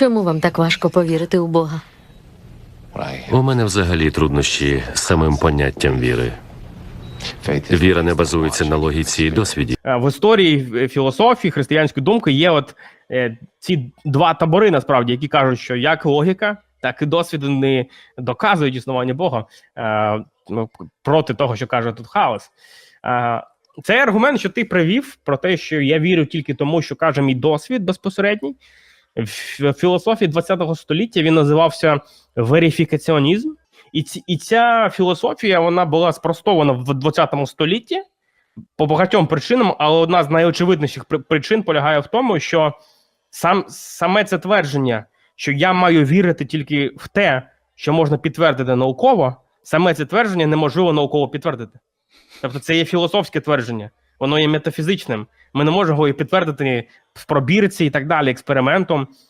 Чому вам так важко повірити у Бога? У мене взагалі труднощі з самим поняттям віри. Віра не базується на логіці і досвіді. Е, в історії е, філософії, християнської думки є от е, ці два табори, насправді, які кажуть, що як логіка, так і досвід не доказують існування Бога е, ну, проти того, що каже тут хаос. Е, цей аргумент, що ти привів про те, що я вірю тільки тому, що каже мій досвід безпосередній. В філософії ХХ століття він називався верифікаціонізм. І, ці, і ця філософія вона була спростована в 20 столітті по багатьом причинам, але одна з найочевидніших причин полягає в тому, що сам саме це твердження, що я маю вірити тільки в те, що можна підтвердити науково, саме це твердження неможливо науково підтвердити. Тобто це є філософське твердження, воно є метафізичним. Ми не можемо його і підтвердити в пробірці і так далі, експериментом.